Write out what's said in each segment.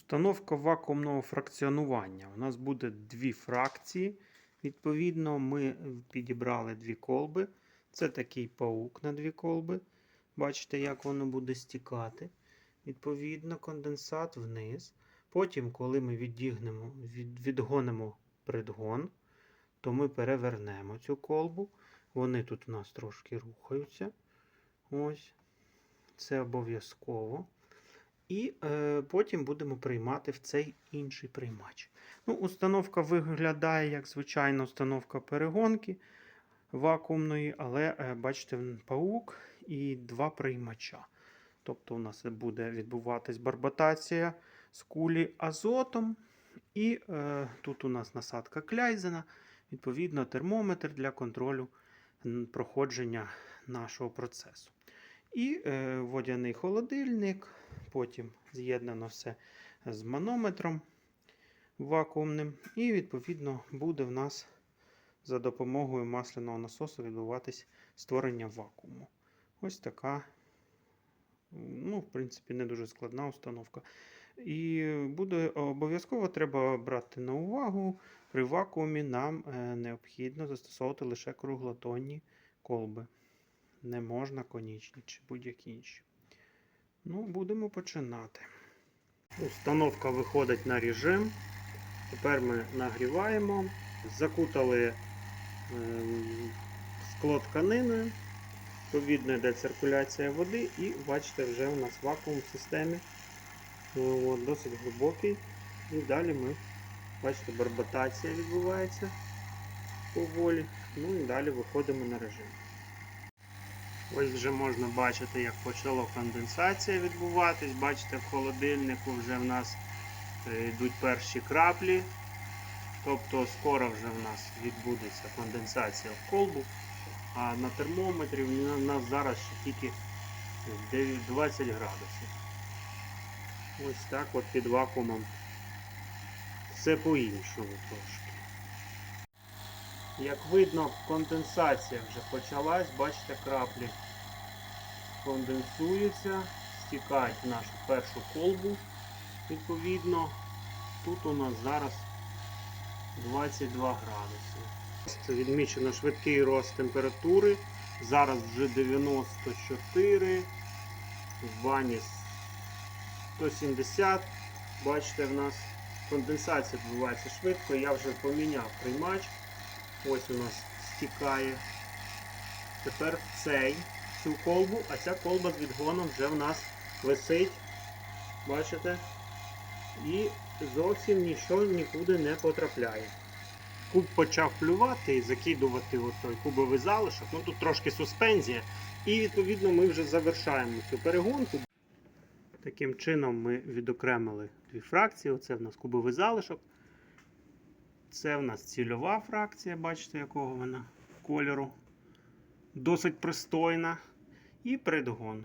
Установка вакуумного фракціонування. У нас буде дві фракції. Відповідно, ми підібрали дві колби. Це такий паук на дві колби. Бачите, як воно буде стікати. Відповідно, конденсат вниз. Потім, коли ми відігнемо, від, відгонимо предгон, то ми перевернемо цю колбу. Вони тут у нас трошки рухаються. Ось. Це обов'язково. І е, потім будемо приймати в цей інший приймач. Ну, установка виглядає як звичайна установка перегонки вакуумної, але е, бачите, паук і два приймача. Тобто у нас буде відбуватись барботація з кулі азотом. І е, тут у нас насадка кляйзена, відповідно, термометр для контролю проходження нашого процесу. І е, водяний холодильник, потім з'єднано все з манометром вакуумним. І, відповідно, буде в нас за допомогою масляного насосу відбуватись створення вакууму. Ось така, ну, в принципі, не дуже складна установка. І буде обов'язково треба брати на увагу, при вакуумі нам е, необхідно застосовувати лише круглотонні колби. Не можна конічні чи будь-які інші. Ну, будемо починати. Установка виходить на режим. Тепер ми нагріваємо, закутали ем, скло тканиною. Відповідно йде циркуляція води, і бачите, вже у нас вакуум в системі О, от, досить глибокий. І далі ми, бачите, барботація відбувається поволі. Ну і далі виходимо на режим. Ось вже можна бачити, як почала конденсація відбуватись. Бачите, в холодильнику вже в нас е, йдуть перші краплі. Тобто скоро вже в нас відбудеться конденсація в колбу. А на термометрі в нас зараз ще тільки 20 градусів. Ось так от під вакуумом. Все по-іншому трошки. Як видно, конденсація вже почалась, бачите, краплі конденсуються, стікають в нашу першу колбу. Відповідно, тут у нас зараз 22 градуси. Відмічено швидкий рост температури. Зараз вже 94, в ванні 170. Бачите, в нас конденсація відбувається швидко. Я вже поміняв приймач. Ось у нас стікає. Тепер цей, цю колбу, а ця колба з відгоном вже в нас висить. Бачите? І зовсім нічого нікуди не потрапляє. Куб почав плювати і закидувати той кубовий залишок. Ну тут трошки суспензія. І відповідно ми вже завершаємо цю перегонку. Таким чином ми відокремили дві фракції. Оце в нас кубовий залишок. Це в нас цільова фракція, бачите, якого вона кольору. Досить пристойна. І предгон.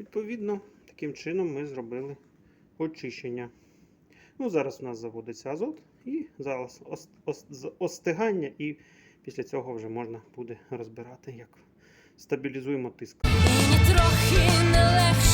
Відповідно, таким чином ми зробили очищення. Ну, зараз у нас заводиться азот, і зараз ос- ос- остигання, і після цього вже можна буде розбирати, як стабілізуємо тиск. Мені трохи не легше